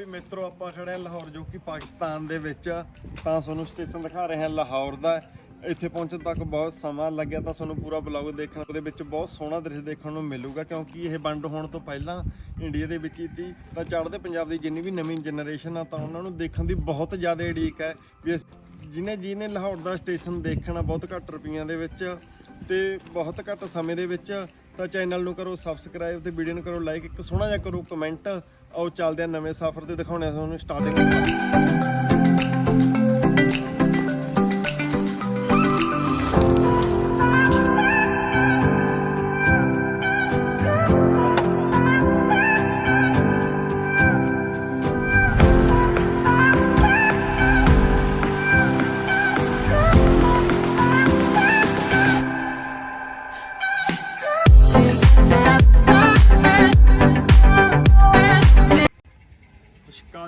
ਵੀ ਮਿੱਤਰੋ, ਆਪਾਂ ਖੜੇ ਹਾਂ ਲਾਹੌਰ, ਜੋ ਕਿ ਪਾਕਿਸਤਾਨ ਦੇ ਵਿੱਚ ਆ। ਤਾਂ ਤੁਹਾਨੂੰ ਸਟੇਸ਼ਨ ਦਿਖਾ ਰਹੇ ਹਾਂ ਲਾਹੌਰ ਦਾ। ਇੱਥੇ ਪਹੁੰਚਣ ਤੱਕ ਬਹੁਤ ਸਮਾਂ ਲੱਗਿਆ, ਤਾਂ ਤੁਹਾਨੂੰ ਪੂਰਾ ਬਲੌਗ ਦੇਖਣ ਉਹਦੇ ਵਿੱਚ ਬਹੁਤ ਸੋਹਣਾ ਦ੍ਰਿਸ਼ ਦੇਖਣ ਨੂੰ ਮਿਲੂਗਾ, ਕਿਉਂਕਿ ਇਹ ਵੰਡ ਹੋਣ ਤੋਂ ਪਹਿਲਾਂ ਇੰਡੀਆ ਦੇ ਵਿੱਚ ਹੀ ਤੀ ਤਾਂ ਚੜ੍ਹਦੇ ਪੰਜਾਬ ਦੀ ਜਿੰਨੀ ਵੀ ਨਵੀਂ ਜਨਰੇਸ਼ਨ ਆ, ਤਾਂ ਉਹਨਾਂ ਨੂੰ ਦੇਖਣ ਦੀ ਬਹੁਤ ਜ਼ਿਆਦਾ ਉਡੀਕ ਹੈ ਵੀ ਇਸ- ਜਿਹਨੇ ਜਿਹਨੇ ਲਾਹੌਰ ਦਾ ਸਟੇਸ਼ਨ ਦੇਖਣਾ ਬਹੁਤ ਘੱਟ ਰੁਪਈਆਂ ਦੇ ਵਿੱਚ ਤੇ ਬਹੁਤ ਘੱਟ ਸਮੇਂ ਦੇ ਵਿੱਚ ਤਾਂ ਚੈਨਲ ਨੂੰ ਕਰੋ ਸਬਸਕ੍ਰਾਈਬ ਤੇ ਵੀਡੀਓ ਨੂੰ ਕਰੋ ਲਾਈਕ ਇੱਕ ਸੋਹਣਾ ਜਿਹਾ ਕਰੋ ਕਮੈਂਟ ਆਓ ਚੱਲਦੇ ਆ ਨਵੇਂ ਸਫ਼ਰ ਤੇ ਦਿਖਾਉਣੇ ਆ ਤੁਹਾਨੂੰ ਸਟਾਰਟਿੰਗ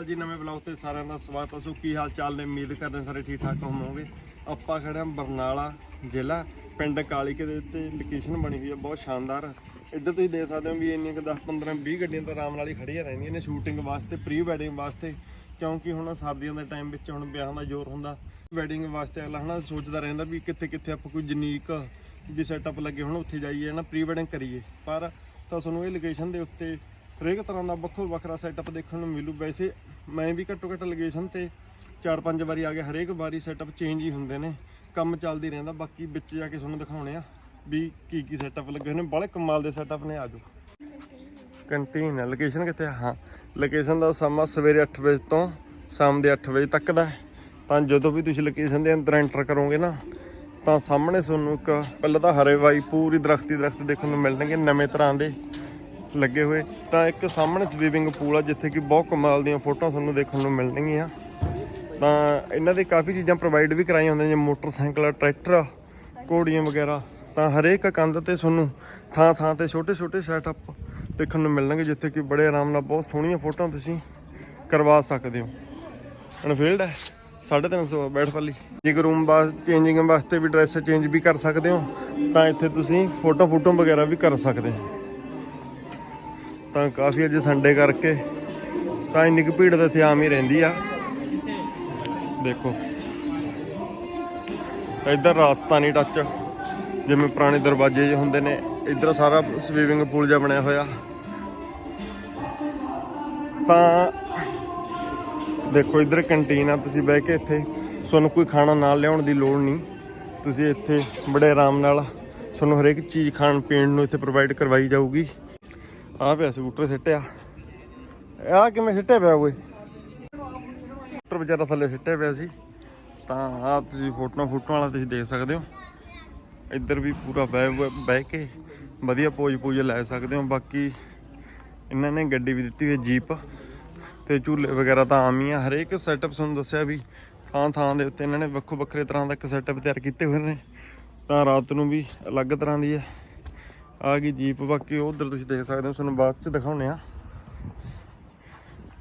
ਸ਼ਿਕਾਲ ਜੀ ਨਵੇਂ ਬਲੌਗ ਤੇ ਸਾਰਿਆਂ ਦਾ ਸਵਾਗਤ ਹੈ। ਸੋ ਕੀ ਹਾਲ ਚਾਲ ਨੇ? ਉਮੀਦ ਕਰਦੇ ਹਾਂ ਸਾਰੇ ਠੀਕ ਠਾਕ ਹੋਵੋਗੇ। ਆਪਾਂ ਖੜੇ ਹਾਂ ਬਰਨਾਲਾ ਜ਼ਿਲ੍ਹਾ, ਪਿੰਡ ਕਾਲੀਕੇ ਦੇ ਉੱਤੇ ਲੋਕੇਸ਼ਨ ਬਣੀ ਹੋਈ ਹੈ, ਬਹੁਤ ਸ਼ਾਨਦਾਰ। ਇੱਧਰ ਤੁਸੀਂ ਦੇਖ ਸਕਦੇ ਹੋ ਵੀ ਇੰਨੀਆਂ ਕਿ 10 15 20 ਗੱਡੀਆਂ ਤਾਂ ਆਰਾਮ ਨਾਲ ਹੀ ਖੜੀਆਂ ਰਹਿੰਦੀਆਂ ਨੇ ਸ਼ੂਟਿੰਗ ਵਾਸਤੇ ਪ੍ਰੀ ਵੈਡਿੰਗ ਵਾਸਤੇ। ਕਿਉਂਕਿ ਹੁਣ ਸਰਦੀਆਂ ਦੇ ਟਾਈਮ ਵਿੱਚ ਹੁਣ ਵਿਆਹਾਂ ਦਾ ਜ਼ੋਰ ਹੁੰਦਾ। ਵੈਡਿੰਗ ਵਾਸਤੇ ਅਗਲਾ ਹਨਾ ਸੋਚਦਾ ਰਹਿੰਦਾ ਵੀ ਕਿੱਥੇ ਕਿੱਥੇ ਆਪਾਂ ਕੋਈ ਜਨੀਕ ਵੀ ਸੈਟਅਪ ਲੱਗੇ, ਹੁਣ ਉੱਥੇ ਜਾਈਏ ਨਾ ਪ੍ਰੀ ਵੈਡਿੰਗ ਕਰੀਏ। ਪਰ ਤਾਂ ਤੁਹਾਨੂੰ ਇਹ ਲੋਕੇਸ਼ਨ ਦੇ ਉੱਤੇ ਹਰੇਕ ਤਰ੍ਹਾਂ ਦਾ ਵੱਖੋ ਵੱਖਰਾ ਸੈਟਅਪ ਦੇਖਣ ਨੂੰ ਮਿਲੂ। ਵੈਸੇ ਮੈਂ ਵੀ ਘੱਟੋ ਘੱਟ ਲੋਕੇਸ਼ਨ ਤੇ ਚਾਰ ਪੰਜ ਵਾਰੀ ਆ ਗਿਆ। ਹਰੇਕ ਵਾਰੀ ਸੈਟਅਪ ਚੇਂਜ ਹੀ ਹੁੰਦੇ ਨੇ। ਕੰਮ ਚੱਲਦੀ ਰਹਿੰਦਾ। ਬਾਕੀ ਵਿੱਚ ਜਾ ਕੇ ਤੁਹਾਨੂੰ ਦਿਖਾਉਣੇ ਆ ਵੀ ਕੀ ਕੀ ਸੈਟਅਪ ਲੱਗੇ ਹੋਏ ਨੇ। ਬੜੇ ਕਮਾਲ ਦੇ ਸੈਟਅਪ ਨੇ ਆਜੋ। ਕੰਟੀਨ ਹੈ। ਲੋਕੇਸ਼ਨ ਕਿੱਥੇ ਹਾਂ। ਲੋਕੇਸ਼ਨ ਦਾ ਸਮਾਂ ਸਵੇਰੇ 8 ਵਜੇ ਤੋਂ ਸ਼ਾਮ ਦੇ 8 ਵਜੇ ਤੱਕ ਦਾ ਤਾਂ ਜਦੋਂ ਵੀ ਤੁਸੀਂ ਲੋਕੇਸ਼ਨ ਦੇ ਅੰਦਰ ਐਂਟਰ ਕਰੋਗੇ ਨਾ, ਤਾਂ ਸਾਹਮਣੇ ਤੁਹਾਨੂੰ ਇੱਕ ਪਹਿਲਾਂ ਤਾਂ ਹਰੇ ਵਾਈ ਪੂਰੀ ਦਰਖਤੀ ਦਰਖਤ ਦੇਖਣ ਨੂੰ ਮਿਲਣਗੇ ਨਵੇਂ ਤਰ੍ਹਾਂ ਦੇ। ਲੱਗੇ ਹੋਏ, ਤਾਂ ਇੱਕ ਸਾਹਮਣੇ ਸਵੀਮਿੰਗ ਪੂਲ ਆ, ਜਿੱਥੇ ਕਿ ਬਹੁਤ ਕਮਾਲ ਦੀਆਂ ਫੋਟੋਆਂ ਤੁਹਾਨੂੰ ਦੇਖਣ ਨੂੰ ਮਿਲਣਗੀਆਂ। ਤਾਂ ਇਹਨਾਂ ਦੇ ਕਾਫੀ ਚੀਜ਼ਾਂ ਪ੍ਰੋਵਾਈਡ ਵੀ ਕਰਾਈਆਂ ਹੁੰਦੀਆਂ, ਜਿਵੇਂ ਮੋਟਰਸਾਈਕਲ ਟਰੈਕਟਰ ਘੋੜੀਆਂ ਵਗੈਰਾ। ਤਾਂ ਹਰੇਕ ਕੰਧ ਤੇ ਤੁਹਾਨੂੰ ਥਾਂ ਥਾਂ ਤੇ ਛੋਟੇ ਛੋਟੇ ਸੈਟਅਪ ਦੇਖਣ ਨੂੰ ਮਿਲਣਗੇ, ਜਿੱਥੇ ਕਿ ਬੜੇ ਆਰਾਮ ਨਾਲ ਬਹੁਤ ਸੋਹਣੀਆਂ ਫੋਟੋਆਂ ਤੁਸੀਂ ਕਰਵਾ ਸਕਦੇ ਹੋ। ਅਨਫੀਲਡ ਹੈ 350 ਬੈਠ ਪਾਲੀ ਜੇ ਰੂਮ ਬਾਸ ਚੇਂਜਿੰਗ ਵਾਸਤੇ ਵੀ ਡਰੈਸ ਚੇਂਜ ਵੀ ਕਰ ਸਕਦੇ ਹੋ, ਤਾਂ ਇੱਥੇ ਤੁਸੀਂ ਫੋਟੋ ਫੋਟੋ ਵਗੈਰਾ ਵੀ ਕਰ ਸਕਦੇ ਹੋ। ਤਾਂ ਕਾਫੀ ਅੱਜ ਸੰਡੇ ਕਰਕੇ ਤਾਂ ਇੰਨੀ ਕੁ ਭੀੜ ਤਾਂ ਇੱਥੇ ਆਮ ਹੀ ਰਹਿੰਦੀ ਆ। ਦੇਖੋ। ਇੱਧਰ ਰਾਜਸਥਾਨੀ ਟੱਚ ਜਿਵੇਂ ਪੁਰਾਣੇ ਦਰਵਾਜ਼ੇ ਜਿਹੇ ਹੁੰਦੇ ਨੇ, ਇੱਧਰ ਸਾਰਾ ਸਵੀਮਿੰਗ ਪੂਲ ਜਿਹਾ ਬਣਿਆ ਹੋਇਆ। ਤਾਂ ਦੇਖੋ, ਇੱਧਰ ਕੰਟੀਨ ਆ, ਤੁਸੀਂ ਬਹਿ ਕੇ ਇੱਥੇ ਤੁਹਾਨੂੰ ਕੋਈ ਖਾਣਾ ਨਾਲ ਲਿਆਉਣ ਦੀ ਲੋੜ ਨਹੀਂ। ਤੁਸੀਂ ਇੱਥੇ ਬੜੇ ਆਰਾਮ ਨਾਲ ਤੁਹਾਨੂੰ ਹਰੇਕ ਚੀਜ਼ ਖਾਣ ਪੀਣ ਨੂੰ ਇੱਥੇ ਪ੍ਰੋਵਾਈਡ ਕਰਵਾਈ ਜਾਊਗੀ। ਆ ਪਿਆ ਸਕੂਟਰ ਸਿੱਟਿਆ। ਆ ਕਿਵੇਂ ਸਿੱਟਿਆ ਪਿਆ ਓਏ? ਸਕੂਟਰ ਵਿਚਾਰਾ ਥੱਲੇ ਸਿੱਟਿਆ ਪਿਆ ਸੀ। ਤਾਂ ਆ ਤੁਸੀਂ ਫੋਟੋਆਂ ਫੋਟੋਆਂ ਵਾਲਾ ਤੁਸੀਂ ਦੇਖ ਸਕਦੇ ਹੋ। ਇੱਧਰ ਵੀ ਪੂਰਾ ਬਹਿ ਬਹਿ ਕੇ ਵਧੀਆ ਪੋਜ ਪੂਜ ਲੈ ਸਕਦੇ ਹੋ। ਬਾਕੀ ਇਹਨਾਂ ਨੇ ਗੱਡੀ ਵੀ ਦਿੱਤੀ ਹੋਈ ਜੀਪ ਤੇ ਝੂਲੇ ਵਗੈਰਾ ਤਾਂ ਆਮ ਹੀ ਆ। ਹਰੇਕ ਸੈਟਅਪ ਤੁਹਾਨੂੰ ਦੱਸਿਆ ਵੀ ਥਾਂ ਥਾਂ ਦੇ ਉੱਤੇ ਇਹਨਾਂ ਨੇ ਵੱਖੋ ਵੱਖਰੇ ਤਰ੍ਹਾਂ ਦਾ ਇੱਕ ਸੈਟਅਪ ਤਿਆਰ ਕੀਤੇ ਹੋਏ ਨੇ। ਤਾਂ ਰਾਤ ਨੂੰ ਵੀ ਅਲੱਗ ਤਰ੍ਹਾਂ ਦੀ ਹੈ। ਆ ਗਈ ਜੀਪ, ਬਾਕੀ ਉਧਰ ਤੁਸੀਂ ਦੇਖ ਸਕਦੇ ਹੋ, ਤੁਹਾਨੂੰ ਬਾਅਦ ਚ ਦਿਖਾਉਣੇ ਆ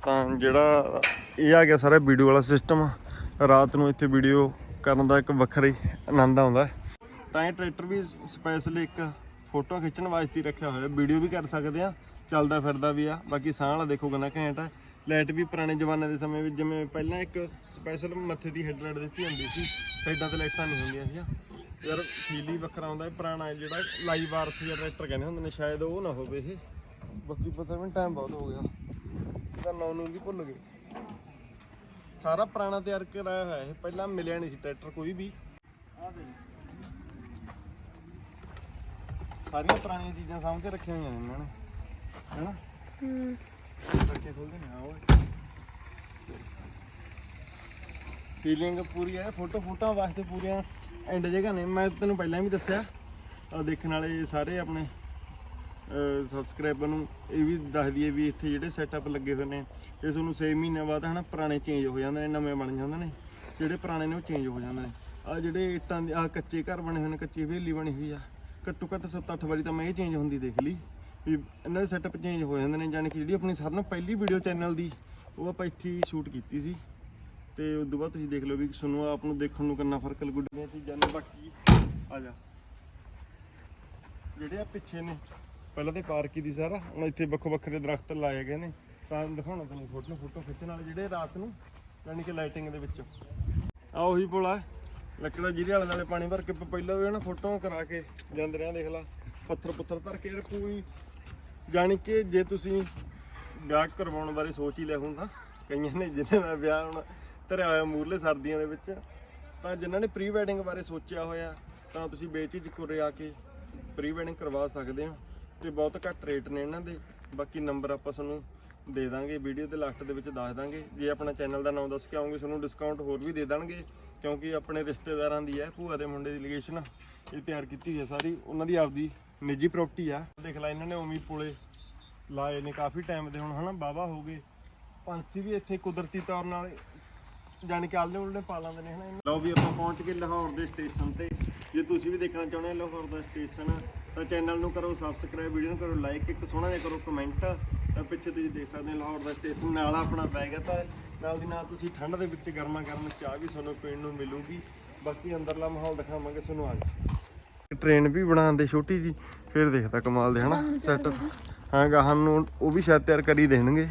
ਤਾਂ ਜਿਹੜਾ ਇਹ ਆ ਗਿਆ ਸਾਰਾ ਵੀਡੀਓ ਵਾਲਾ ਸਿਸਟਮ ਰਾਤ ਨੂੰ ਇੱਥੇ ਵੀਡੀਓ ਕਰਨ ਦਾ ਇੱਕ ਵੱਖਰਾ ਹੀ ਆਨੰਦ ਆਉਂਦਾ ਤਾਂ ਇਹ ਟਰੈਕਟਰ ਵੀ ਸਪੈਸ਼ਲ ਇੱਕ ਫੋਟੋ ਖਿੱਚਣ ਵਾਸਤੇ ਰੱਖਿਆ ਹੋਇਆ। ਵੀਡੀਓ ਵੀ ਕਰ ਸਕਦੇ ਆ ਚੱਲਦਾ ਫਿਰਦਾ ਵੀ ਆ। ਬਾਕੀ ਸਾਹ ਵਾਲਾ ਦੇਖੋ ਕਿੰਨਾ ਘੈਂਟ ਹੈ। ਲਾਈਟ ਵੀ ਪੁਰਾਣੇ ਜ਼ਮਾਨੇ ਦੇ ਸਮੇਂ ਵਿੱਚ, ਜਿਵੇਂ ਪਹਿਲਾਂ ਇੱਕ ਸਪੈਸ਼ਲ ਮੱਥੇ ਦੀ ਹੈਡਲਾਈਟ ਦਿੱਤੀ ਹੁੰਦੀ ਸੀ, ਸਾਈਡਾਂ ਤੇ ਲਾਈਟਾਂ ਨਹੀਂ ਹੁੰਦੀਆਂ ਸੀ ਯਾਰ ਫੀਲ ਹੀ ਵੱਖਰਾ ਆਉਂਦਾ ਹੈ ਪੁਰਾਣਾ ਜਿਹੜਾ ਲਾਈਵ ਆਰਸ ਟਰੈਕਟਰ ਕਹਿੰਦੇ ਹੁੰਦੇ ਨੇ ਸ਼ਾਇਦ ਉਹ ਨਾ ਹੋਵੇ ਇਹ। ਬਾਕੀ ਪਤਾ ਵੀ ਟਾਈਮ ਬਹੁਤ ਹੋ ਗਿਆ। ਇਹਦਾ ਨਾਂ ਨੂੰ ਵੀ ਭੁੱਲ ਗਏ। ਸਾਰਾ ਪੁਰਾਣਾ ਤਿਆਰ ਕਰਾਇਆ ਹੋਇਆ ਇਹ ਪਹਿਲਾਂ ਮਿਲਿਆ ਨਹੀਂ ਸੀ ਟਰੈਕਟਰ ਕੋਈ ਵੀ। ਸਾਰੀਆਂ ਪੁਰਾਣੀਆਂ ਚੀਜ਼ਾਂ ਸਾਂਭ ਕੇ ਰੱਖੀਆਂ ਹੋਈਆਂ ਨੇ ਇਹਨਾਂ ਨੇ। ਹੈਨਾ? ਹੂੰ। ਬੱਕੇ ਖੋਲਦੇ ਨੇ ਆ ਓਏ ਫੀਲਿੰਗ ਪੂਰੀ ਹੈ ਫੋਟੋ ਫੋਟੋਆਂ ਵਾਸਤੇ ਪੂਰੀਆਂ। ਐਂਡ ਜਗ੍ਹਾ ਨੇ, ਮੈਂ ਤੈਨੂੰ ਪਹਿਲਾਂ ਵੀ ਦੱਸਿਆ, ਆ ਦੇਖਣ ਵਾਲੇ ਸਾਰੇ ਆਪਣੇ ਸਬਸਕ੍ਰਾਈਬਰ ਨੂੰ, ਇਹ ਵੀ ਦੱਸ ਦਈਏ ਵੀ ਇੱਥੇ ਜਿਹੜੇ ਸੈਟਅਪ ਲੱਗੇ ਹੋਏ ਨੇ, ਇਹ ਤੁਹਾਨੂੰ 6 ਮਹੀਨਿਆਂ ਬਾਅਦ ਹਨਾ ਪੁਰਾਣੇ ਚੇਂਜ ਹੋ ਜਾਂਦੇ ਨੇ, ਨਵੇਂ ਬਣ ਜਾਂਦੇ ਨੇ, ਜਿਹੜੇ ਪੁਰਾਣੇ ਨੇ ਉਹ ਚੇਂਜ ਹੋ ਜਾਂਦੇ ਨੇ। ਆ ਜਿਹੜੇ ਇੱਟਾਂ ਦੇ, ਆ ਕੱਚੇ ਘਰ ਬਣੇ ਹੋਏ ਨੇ, ਕੱਚੀ ਹਵੇਲੀ ਬਣੀ ਹੋਈ ਆ, ਘੱਟੋ ਘੱਟ 7-8 ਵਾਰੀ ਤਾਂ ਮੈਂ ਇਹ ਚੇਂਜ ਹੁੰਦੀ ਦੇਖ ਲਈ, ਵੀ ਇਹਨਾਂ ਦੇ ਸੈਟਅਪ ਚੇਂਜ ਹੋ ਜਾਂਦੇ ਨੇ, ਜਾਣੀ ਕਿ ਜਿਹੜੀ ਆਪਣੀ ਸਾਰਿਆਂ ਨਾਲੋਂ ਪਹਿਲੀ ਵੀਡੀਓ ਚੈਨਲ ਦੀ, ਉਹ ਆਪਾਂ ਇੱਥੇ ਹੀ ਸ਼ੂਟ ਕੀਤੀ ਸੀ। ਤੇ ਉਸ ਤੋਂ ਬਾਅਦ ਤੁਸੀਂ ਦੇਖ ਲਓ ਵੀ ਤੁਹਾਨੂੰ ਆਪ ਨੂੰ ਦੇਖਣ ਨੂੰ ਕਿੰਨਾ ਫ਼ਰਕ ਲੱਗੂਗਾ ਚੀਜ਼ਾਂ ਨੇ, ਬਾਕੀ ਆ ਜਾ। ਜਿਹੜੇ ਆ ਪਿੱਛੇ ਨੇ, ਪਹਿਲਾਂ ਤੇ ਪਾਰਕ ਹੀ ਦੀ ਸਾਰਾ, ਹੁਣ ਇੱਥੇ ਵੱਖੋ ਵੱਖਰੇ ਦਰਖਤ ਲਾਏ ਗਏ ਨੇ। ਤਾਂ ਦਿਖਾਉਣਾ ਤੈਨੂੰ ਫੋਟੋ ਫੋਟੋ ਖਿੱਚਣ ਵਾਲੇ, ਜਿਹੜੇ ਰਾਤ ਨੂੰ, ਯਾਨੀ ਕਿ ਲਾਈਟਿੰਗ ਦੇ ਵਿੱਚ। ਆ ਉਹੀ ਪੁਲ ਆ ਲੱਕੜਾ ਜਿਹਦੇ ਵਾਲੇ ਨਾਲੇ ਪਾਣੀ ਭਰ ਕੇ ਪਹਿਲਾਂ ਵੀ ਨਾ ਫੋਟੋ ਕਰਾ ਕੇ ਜਾਂਦੇ ਰਿਆਂ ਦੇਖ ਲਾ। ਪੱਥਰ ਪੁੱਥਰ ਧਰ ਕੇ ਯਾਰ ਪੂਰੀ ਜਾਣੀ ਕਿ ਜੇ ਤੁਸੀਂ ਵਿਆਹ ਕਰਵਾਉਣ ਬਾਰੇ ਸੋਚ ਹੀ ਲਿਆ ਤਾਂ ਕਈਆਂ ਨੇ ਜਿਹਨਾਂ ਦਾ ਵਿਆਹ ਹੁਣ ਧਰਿਆ ਹੋਇਆ ਮੂਰਲੇ ਸਰਦੀਆਂ ਦੇ ਵਿੱਚ, ਤਾਂ ਜਿਨ੍ਹਾਂ ਨੇ ਪ੍ਰੀ ਵੈਡਿੰਗ ਬਾਰੇ ਸੋਚਿਆ ਹੋਇਆ, ਤਾਂ ਤੁਸੀਂ ਬੇਚਿਜ ਕੋਰੇ ਆ ਕੇ ਪ੍ਰੀ ਵੈਡਿੰਗ ਕਰਵਾ ਸਕਦੇ ਹੋ ਤੇ ਬਹੁਤ ਘੱਟ ਰੇਟ ਨੇ ਇਹਨਾਂ ਦੇ। ਬਾਕੀ ਨੰਬਰ ਆਪਾਂ ਤੁਹਾਨੂੰ ਦੇ ਦਾਂਗੇ ਵੀਡੀਓ ਦੇ ਲਾਸਟ ਦੇ ਵਿੱਚ ਦੱਸ ਦਾਂਗੇ। ਜੇ ਆਪਣਾ ਚੈਨਲ ਦਾ ਨਾਮ ਦੱਸ ਕੇ ਆਉਂਗੇ, ਤੁਹਾਨੂੰ ਡਿਸਕਾਊਂਟ ਹੋਰ ਵੀ ਦੇ ਦੇਣਗੇ, ਕਿਉਂਕਿ ਆਪਣੇ ਰਿਸ਼ਤੇਦਾਰਾਂ ਦੀ ਹੈ, ਭੂਆ ਦੇ ਮੁੰਡੇ ਦੀ ਲੋਕੇਸ਼ਨ ਇਹ ਤਿਆਰ ਕੀਤੀ ਹੈ ਸਾਰੀ। ਉਹਨਾਂ ਦੀ ਆਪਦੀ ਨਿੱਜੀ ਪ੍ਰਾਪਰਟੀ ਆ। ਦੇਖ ਲੈ, ਇਹਨਾਂ ਨੇ ਉਮੀ ਪੁਲੇ ਲਾਏ ਨੇ ਕਾਫੀ ਟਾਈਮ ਦੇ ਹੁਣ, ਹਨਾ? ਬਾਵਾ ਹੋ ਗਏ। ਪੰਛੀ ਵੀ ਇੱਥੇ ਕੁਦਰਤੀ ਤੌਰ ਨਾਲ ਜਾਣੀ ਕਿ ਆਲਣੇ ਉਲਣੇ ਪਾ ਲਾਉਂਦੇ ਨੇ ਹਨਾ ਲਓ ਵੀ ਆਪਾਂ ਪਹੁੰਚ ਗਏ ਲਾਹੌਰ ਦੇ ਸਟੇਸ਼ਨ ਤੇ। ਜੇ ਤੁਸੀਂ ਵੀ ਦੇਖਣਾ ਚਾਹੁੰਦੇ ਹੋ ਲਾਹੌਰ ਦਾ ਸਟੇਸ਼ਨ ਤਾਂ ਚੈਨਲ ਨੂੰ ਕਰੋ ਸਬਸਕ੍ਰਾਈਬ ਵੀਡੀਓ ਨੂੰ ਕਰੋ ਲਾਈਕ ਇੱਕ ਸੋਹਣਾ ਜਿਹਾ ਕਰੋ ਕਮੈਂਟ ਤਾਂ ਪਿੱਛੇ ਤੁਸੀਂ ਦੇਖ ਸਕਦੇ ਹੋ ਲਾਹੌਰ ਦਾ ਸਟੇਸ਼ਨ ਨਾਲ ਆਪਣਾ ਬੈਗ ਹੈ ਤਾਂ ਨਾਲ ਦੀ ਨਾਲ ਤੁਸੀਂ ਠੰਡ ਦੇ ਵਿੱਚ ਗਰਮਾ ਗਰਮ ਚਾਹ ਵੀ ਤੁਹਾਨੂੰ ਪੀਣ ਨੂੰ ਮਿਲੂਗੀ। ਬਾਕੀ ਅੰਦਰਲਾ ਮਾਹੌਲ ਦਿਖਾਵਾਂਗੇ ਤੁਹਾਨੂੰ ਆ ਟ੍ਰੇਨ ਵੀ ਬਣਾਉਂਦੇ ਛੋਟੀ ਜੀ ਫਿਰ ਦੇਖਦਾ ਕਮਾਲ ਦੇ ਹਨਾ ਸੈੱਟ ਹਾਂ ਗਾਹਾਂ ਨੂੰ ਉਹ ਵੀ ਸ਼ਾਇਦ ਤਿਆਰ ਕਰੀ ਦੇਣਗੇ।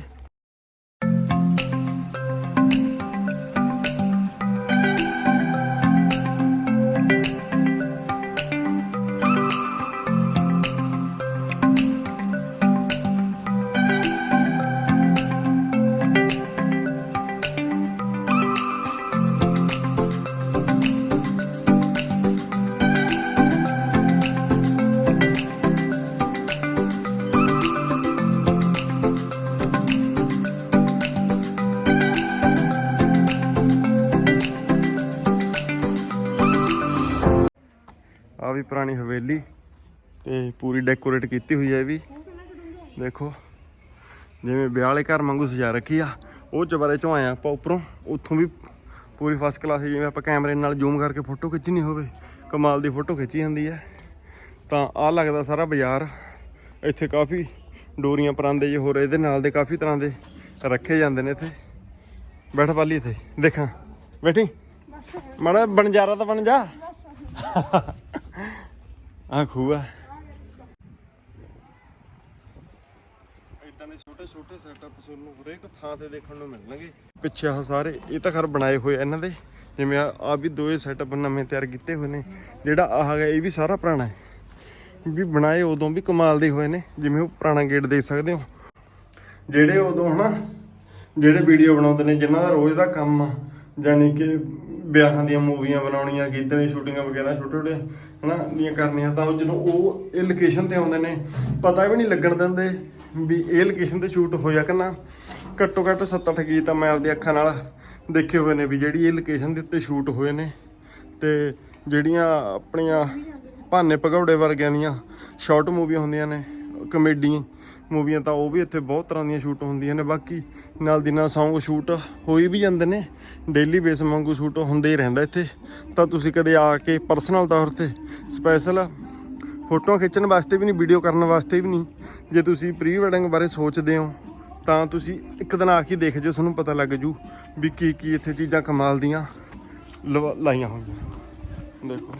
ਆ ਵੀ ਪੁਰਾਣੀ ਹਵੇਲੀ ਤੇ ਪੂਰੀ ਡੈਕੋਰੇਟ ਕੀਤੀ ਹੋਈ ਹੈ ਵੀ। ਦੇਖੋ, ਜਿਵੇਂ ਵਿਆਹ ਵਾਲੇ ਘਰ ਵਾਂਗੂ ਸਜਾ ਰੱਖੀ ਆ। ਉਹ ਚਬਾਰੇ ਚੋਂ ਆਇਆ ਆਪਾਂ ਉੱਪਰੋਂ। ਉੱਥੋਂ ਵੀ ਪੂਰੀ ਫਸਟ ਕਲਾਸ ਜਿਵੇਂ ਆਪਾਂ ਕੈਮਰੇ ਨਾਲ ਜ਼ੂਮ ਕਰਕੇ ਫੋਟੋ ਖਿੱਚਣੀ ਹੋਵੇ, ਕਮਾਲ ਦੀ ਫੋਟੋ ਖਿੱਚੀ ਜਾਂਦੀ ਹੈ ਤਾਂ ਆ ਲੱਗਦਾ ਸਾਰਾ ਬਾਜ਼ਾਰ। ਇੱਥੇ ਕਾਫੀ ਡੋਰੀਆਂ ਪਰਾਂਦੇ ਜੇ ਹੋਰ ਇਹਦੇ ਨਾਲ ਦੇ ਕਾਫੀ ਤਰ੍ਹਾਂ ਦੇ ਰੱਖੇ ਜਾਂਦੇ ਨੇ ਇੱਥੇ। ਬੈਠ ਪਾਲੀ ਇੱਥੇ, ਦੇਖਾਂ। ਬੈਠੀ? ਮਾੜਾ ਬਣਜਾਰਾ ਤਾਂ ਬਣ ਜਾ। ਆ। ਖੂਆ ਇਦਾਂ ਦੇ ਛੋਟੇ ਛੋਟੇ ਸੈਟਅਪ ਤੁਹਾਨੂੰ ਹਰੇਕ ਥਾਂ ਤੇ ਦੇਖਣ ਨੂੰ ਮਿਲਣਗੇ। ਪਿੱਛੇ ਆ ਸਾਰੇ, ਇਹ ਤਾਂ ਖਰ ਬਣਾਏ ਹੋਏ ਇਹਨਾਂ ਦੇ। ਜਿਵੇਂ ਆ ਵੀ ਦੋਏ ਸੈਟਅਪ ਨਵੇਂ ਤਿਆਰ ਕੀਤੇ ਹੋਏ ਨੇ। ਜਿਹੜਾ ਆਹ ਹੈਗਾ, ਇਹ ਵੀ ਸਾਰਾ ਪੁਰਾਣਾ ਹੈ। ਵੀ ਬਣਾਏ ਉਦੋਂ ਵੀ ਕਮਾਲ ਦੇ ਹੋਏ ਨੇ। ਜਿਵੇਂ ਉਹ ਪੁਰਾਣਾ ਗੇਟ ਦੇਖ ਸਕਦੇ ਹੋ। ਜਿਹੜੇ ਉਦੋਂ ਹਨਾ, ਜਿਹੜੇ ਵੀਡੀਓ ਬਣਾਉਂਦੇ ਨੇ, ਜਿਨ੍ਹਾਂ ਦਾ ਰੋਜ਼ ਦਾ ਕੰਮ ਆ, ਜਾਣੀ ਕਿ ਵਿਆਹਾਂ ਦੀਆਂ ਮੂਵੀਆਂ ਬਣਾਉਣੀਆਂ, ਗੀਤਾਂ ਦੀਆਂ ਸ਼ੂਟਿੰਗਾਂ ਵਗੈਰਾ ਛੋਟੇ ਛੋਟੇ, ਹਨਾ, ਦੀਆਂ ਕਰਨੀਆਂ, ਤਾਂ ਉਹ ਜਦੋਂ ਉਹ ਇਹ ਲੋਕੇਸ਼ਨ ਤੇ ਆਉਂਦੇ ਨੇ, ਪਤਾ ਵੀ ਨਹੀਂ ਲੱਗਣ ਦਿੰਦੇ ਵੀ ਇਹ ਲੋਕੇਸ਼ਨ ਤੇ ਸ਼ੂਟ ਹੋਇਆ ਕਿ ਨਾ। ਘੱਟੋ ਘੱਟ 7-8 ਗੀਤ ਤਾਂ ਮੈਂ ਆਪਦੀ ਅੱਖਾਂ ਨਾਲ ਦੇਖੇ ਹੋਏ ਨੇ ਵੀ ਜਿਹੜੀ ਇਹ ਲੋਕੇਸ਼ਨ ਦੇ ਉੱਤੇ ਸ਼ੂਟ ਹੋਏ ਨੇ। ਤੇ ਜਿਹੜੀਆਂ ਆਪਣੀਆਂ ਭਾਨੇ ਭਗੌੜੇ ਵਰਗਿਆਂ ਦੀਆਂ ਸ਼ਾਰਟ ਮੂਵੀਆਂ ਹੁੰਦੀਆਂ ਨੇ ਕਮੇਡੀ ਮੂਵੀਆਂ ਤਾਂ ਉਹ ਵੀ ਇੱਥੇ ਬਹੁਤ ਤਰ੍ਹਾਂ ਦੀਆਂ ਸ਼ੂਟ ਹੁੰਦੀਆਂ ਨੇ, ਬਾਕੀ ਨਾਲ ਦੀ ਨਾਲ ਸੌਂਗ ਸ਼ੂਟ ਹੋਈ ਵੀ ਜਾਂਦੇ ਨੇ ਡੇਲੀ ਬੇਸ ਵਾਂਗੂ ਸ਼ੂਟ ਹੁੰਦੇ ਹੀ ਰਹਿੰਦਾ ਇੱਥੇ। ਤਾਂ ਤੁਸੀਂ ਕਦੇ ਆ ਕੇ ਪਰਸਨਲ ਤੌਰ ਤੇ ਸਪੈਸ਼ਲ ਫੋਟੋਆਂ ਖਿੱਚਣ ਵਾਸਤੇ ਵੀ ਨਹੀਂ ਵੀਡੀਓ ਕਰਨ ਵਾਸਤੇ ਵੀ ਨਹੀਂ, ਜੇ ਤੁਸੀਂ ਪ੍ਰੀ ਵੈਡਿੰਗ ਬਾਰੇ ਸੋਚਦੇ ਹੋ, ਤਾਂ ਤੁਸੀਂ ਇੱਕ ਦਿਨ ਆ ਕੇ ਦੇਖ ਜਿਓ ਤੁਹਾਨੂੰ ਪਤਾ ਲੱਗ ਜੂ ਵੀ ਕੀ ਕੀ ਇੱਥੇ ਚੀਜ਼ਾਂ ਕਮਾਲ ਦੀਆਂ ਲਵਾ- ਲਾਈਆਂ ਹੋਈਆਂ। ਦੇਖੋ।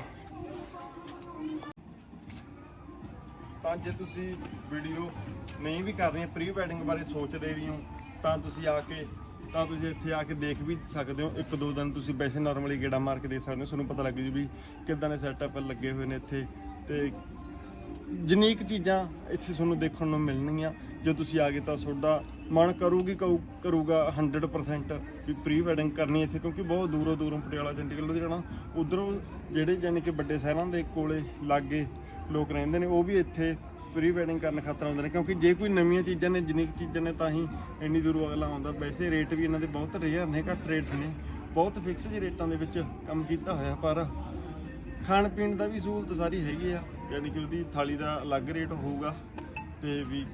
ਤਾਂ ਜੇ ਤੁਸੀਂ ਵੀਡੀਓ ਨਹੀਂ ਵੀ ਕਰ ਰਹੇ ਪ੍ਰੀ ਵੈਡਿੰਗ ਬਾਰੇ ਸੋਚਦੇ ਵੀ ਹੋ, ਤਾਂ ਤੁਸੀਂ ਆ ਕੇ, ਤਾਂ ਤੁਸੀਂ ਇੱਥੇ ਆ ਕੇ ਦੇਖ ਵੀ ਸਕਦੇ ਹੋ। ਇੱਕ ਦੋ ਦਿਨ ਤੁਸੀਂ ਵੈਸੇ ਨਾਰਮਲੀ ਗੇੜਾ ਮਾਰ ਕੇ ਦੇਖ ਸਕਦੇ ਹੋ। ਤੁਹਾਨੂੰ ਪਤਾ ਲੱਗ ਜੂ ਵੀ ਕਿੱਦਾਂ ਦੇ ਸੈਟਅਪ ਲੱਗੇ ਹੋਏ ਨੇ ਇੱਥੇ। ਤੇ ਜਨੀਕ ਚੀਜ਼ਾਂ ਇੱਥੇ ਤੁਹਾਨੂੰ ਦੇਖਣ ਨੂੰ ਮਿਲਣਗੀਆਂ, ਜੇ ਤੁਸੀਂ ਆ ਗਏ ਤਾਂ ਤੁਹਾਡਾ ਮਨ ਕਰੂਗੀ ਕਹੂ- ਕਰੂਗਾ 100% ਵੀ ਪ੍ਰੀ ਵੈਡਿੰਗ ਕਰਨੀ ਇੱਥੇ, ਕਿਉਂਕਿ ਬਹੁਤ ਦੂਰੋਂ ਦੂਰੋਂ ਪਟਿਆਲਾ, ਚੰਡੀਗੜ੍ਹ, ਲੁਧਿਆਣਾ, ਉਧਰੋਂ ਜਿਹੜੇ ਜਾਨੀ ਕਿ ਵੱਡੇ ਸ਼ਹਿਰਾਂ ਦੇ ਕੋਲੇ ਲਾਗੇ ਲੋਕ ਰਹਿੰਦੇ ਨੇ, ਉਹ ਵੀ ਇੱਥੇ ਪ੍ਰੀ ਵੈਡਿੰਗ ਕਰਨ ਖਾਤਰ ਆਉਂਦੇ ਨੇ, ਕਿਉਂਕਿ ਜੇ ਕੋਈ ਨਵੀਆਂ ਚੀਜ਼ਾਂ ਨੇ ਜਨੀਕ ਚੀਜ਼ਾਂ ਨੇ ਤਾਂ ਹੀ ਇੰਨੀ ਦੂਰੋਂ ਅਗਲਾ ਆਉਂਦਾ। ਵੈਸੇ ਰੇਟ ਵੀ ਇਹਨਾਂ ਦੇ ਬਹੁਤ ਰੇਅਰ ਨੇ, ਘੱਟ ਰੇਟ ਨੇ, ਬਹੁਤ ਫਿਕਸ ਜਿਹੇ ਰੇਟਾਂ ਦੇ ਵਿੱਚ ਕੰਮ ਕੀਤਾ ਹੋਇਆ, ਪਰ ਖਾਣ ਪੀਣ ਦਾ ਵੀ ਸਹੂਲਤ ਸਾਰੀ ਹੈਗੀ ਆ, ਯਾਨੀ ਕਿ ਉਹਦੀ ਥਾਲੀ ਦਾ ਅਲੱਗ ਰੇਟ ਹੋਊਗਾ, ਤੇ ਵੀ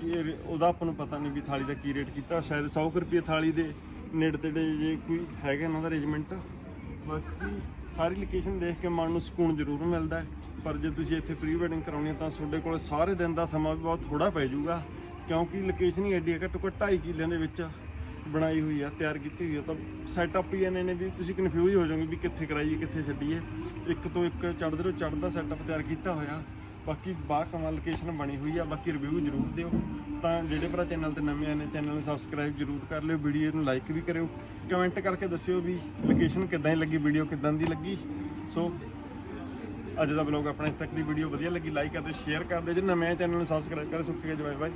ਕੀ ਉਹਦਾ ਆਪਾਂ ਨੂੰ ਪਤਾ ਨਹੀਂ ਵੀ ਥਾਲੀ ਦਾ ਕੀ ਰੇਟ ਕੀਤਾ, ਸ਼ਾਇਦ 100 ਕੁ ਰੁਪਏ ਥਾਲੀ ਦੇ ਨੇੜੇ ਤੇੜੇ ਜੇ ਕੋਈ ਹੈਗਾ ਇਹਨਾਂ ਦਾ ਅਰੇਂਜਮੈਂਟ ਬਾਕੀ ਸਾਰੀ ਲੋਕੇਸ਼ਨ ਦੇਖ ਕੇ ਮਨ ਨੂੰ ਸਕੂਨ ਜ਼ਰੂਰ ਮਿਲਦਾ ਹੈ। ਪਰ ਜੇ ਤੁਸੀਂ ਇੱਥੇ ਪ੍ਰੀ ਵੈਡਿੰਗ ਕਰਾਉਣੀ ਹੈ ਤਾਂ ਤੁਹਾਡੇ ਕੋਲ ਸਾਰੇ ਦਿਨ ਦਾ ਸਮਾਂ ਵੀ ਬਹੁਤ ਥੋੜਾ ਪੈ ਜਾਊਗਾ। ਕਿਉਂਕਿ ਲੋਕੇਸ਼ਨ ਹੀ ਐਡੀ ਹੈ, ਘੱਟੋ ਘੱਟ 2.5 ਕਿਲਿਆਂ ਦੇ ਵਿੱਚ ਬਣਾਈ ਹੋਈ ਆ, ਤਿਆਰ ਕੀਤੀ ਹੋਈ ਆ। ਤਾਂ ਸੈਟਅਪ ਹੀ ਇਹਨੇ ਨੇ ਵੀ ਤੁਸੀਂ ਕਨਫਿਊਜ਼ ਹੋ ਜਾਓਗੇ ਵੀ ਕਿੱਥੇ ਕਰਾਈਏ, ਕਿੱਥੇ ਛੱਡੀਏ। ਇੱਕ ਤੋਂ ਇੱਕ ਚੜ੍ਹਦੇ ਤੋਂ ਚੜ੍ਹਦਾ ਸੈਟਅਪ ਤਿਆਰ ਕੀਤਾ ਹੋਇਆ। ਬਾਕੀ ਬਾ ਕਮਾਲ ਲੋਕੇਸ਼ਨ ਬਣੀ ਹੋਈ ਆ, ਬਾਕੀ ਰਿਵਿਊ ਜ਼ਰੂਰ ਦਿਓ। ਤਾਂ ਜਿਹੜੇ ਭਰਾ ਚੈਨਲ ਤੇ ਨਵੇਂ ਆਏ ਨੇ ਚੈਨਲ ਨੂੰ ਸਬਸਕ੍ਰਾਈਬ ਜ਼ਰੂਰ ਕਰ ਲਿਓ ਵੀਡੀਓ ਨੂੰ ਲਾਈਕ ਵੀ ਕਰਿਓ। ਕਮੈਂਟ ਕਰਕੇ ਦੱਸਿਓ ਵੀ ਲੋਕੇਸ਼ਨ ਕਿੱਦਾਂ ਦੀ ਲੱਗੀ ਵੀਡੀਓ ਕਿੱਦਾਂ ਦੀ ਲੱਗੀ। ਸੋ ਅੱਜ ਦਾ ਬਲੌਗ ਆਪਣਾ ਇੱਥੇ ਤੱਕ ਦੀ ਵੀਡੀਓ ਵਧੀਆ ਲੱਗੀ ਲਾਈਕ ਕਰਦੇ ਸ਼ੇਅਰ ਕਰਦੇ ਜੇ ਨਵੇਂ ਚੈਨਲ ਨੂੰ ਸਬਸਕ੍ਰਾਈਬ ਕਰ ਸੁੱਕੇ ਜਵਾਈ ਬਾਈ।